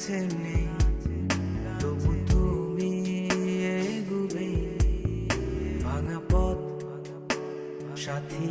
কাছে নেই তবু তুমি এগুবে ভাঙা পথ সাথী